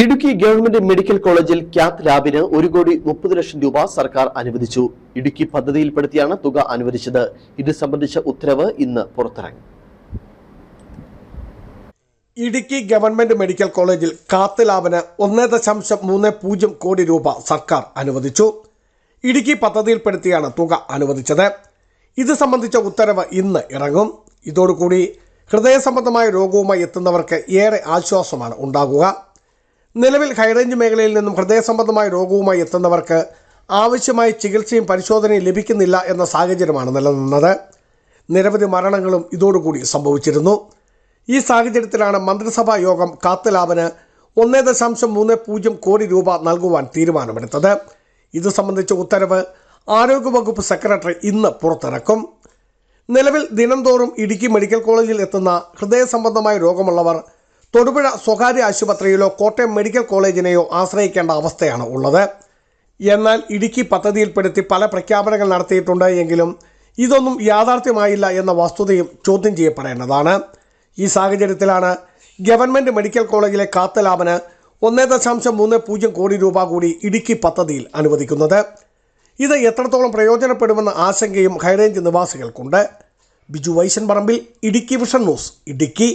Idukki government medical കോളേജിൽ cath ലാബിന് ഒരു കോടി മുപ്പത് ലക്ഷം രൂപ സർക്കാർ അനുവദിച്ചു. ഇടുക്കി പദ്ധതിയിൽപ്പെടുത്തിയാണ് തുക അനുവദിച്ചത്. ഇത് സംബന്ധിച്ച ഉത്തരവ് ഇന്ന് പുറത്തിറങ്ങി. ഇടുക്കി ഗവൺമെന്റ് മെഡിക്കൽ കോളേജിൽ കാത്ത് ലാബിന് ഒന്ന് ദശാംശം മൂന്ന് പൂജ്യം കോടി രൂപ സർക്കാർ അനുവദിച്ചു. ഇടുക്കി പദ്ധതിയിൽപ്പെടുത്തിയാണ് തുക അനുവദിച്ചത്. ഇത് സംബന്ധിച്ച ഉത്തരവ് ഇന്ന് ഇറങ്ങും. ഇതോടുകൂടി ഹൃദയ സംബന്ധമായ രോഗവുമായി എത്തുന്നവർക്ക് ഏറെ ആശ്വാസമാണ് ഉണ്ടാകുക. നിലവിൽ ഹൈറേഞ്ച് മേഖലയിൽ നിന്നും ഹൃദയ സംബന്ധമായ രോഗവുമായി എത്തുന്നവർക്ക് ആവശ്യമായ ചികിത്സയും പരിശോധനയും ലഭിക്കുന്നില്ല എന്ന സാഹചര്യമാണ് നിലനിന്നത്. നിരവധി മരണങ്ങളും ഇതോടുകൂടി സംഭവിച്ചിരുന്നു. ഈ സാഹചര്യത്തിലാണ് മന്ത്രിസഭാ യോഗം കാത്തലാബിന് ഒന്നേ ദശാംശം മൂന്ന് പൂജ്യം കോടി രൂപ നൽകുവാൻ തീരുമാനമെടുത്തത്. ഇത് സംബന്ധിച്ച ഉത്തരവ് ആരോഗ്യവകുപ്പ് സെക്രട്ടറി ഇന്ന് പുറത്തിറക്കും. നിലവിൽ ദിനംതോറും ഇടുക്കി മെഡിക്കൽ കോളേജിൽ എത്തുന്ന ഹൃദയ സംബന്ധമായ രോഗമുള്ളവർ തൊടുപുഴ സ്വകാര്യ ആശുപത്രിയിലോ കോട്ടയം മെഡിക്കൽ കോളേജിനെയോ ആശ്രയിക്കേണ്ട അവസ്ഥയാണ് ഉള്ളത്. എന്നാൽ ഇടുക്കി പദ്ധതിയിൽപ്പെടുത്തി പല പ്രഖ്യാപനങ്ങൾ നടത്തിയിട്ടുണ്ട് എങ്കിലും ഇതൊന്നും യാഥാർത്ഥ്യമായില്ല എന്ന വസ്തുതയും ചോദ്യം ചെയ്യപ്പെടേണ്ടതാണ്. ഈ സാഹചര്യത്തിലാണ് ഗവൺമെന്റ് മെഡിക്കൽ കോളേജിലെ കാത്തലാബന് ഒന്നേ ദശാംശം മൂന്ന് പൂജ്യം കോടി രൂപ കൂടി ഇടുക്കി പദ്ധതിയിൽ അനുവദിക്കുന്നത്. ഇത് എത്രത്തോളം പ്രയോജനപ്പെടുമെന്ന ആശങ്കയും ഹൈറേഞ്ച് നിവാസികൾക്കുണ്ട്. ബിജു വൈശൻ പറമ്പിൽ ഇടുക്കി വിഷൻ ന്യൂസ് ഇടുക്കി.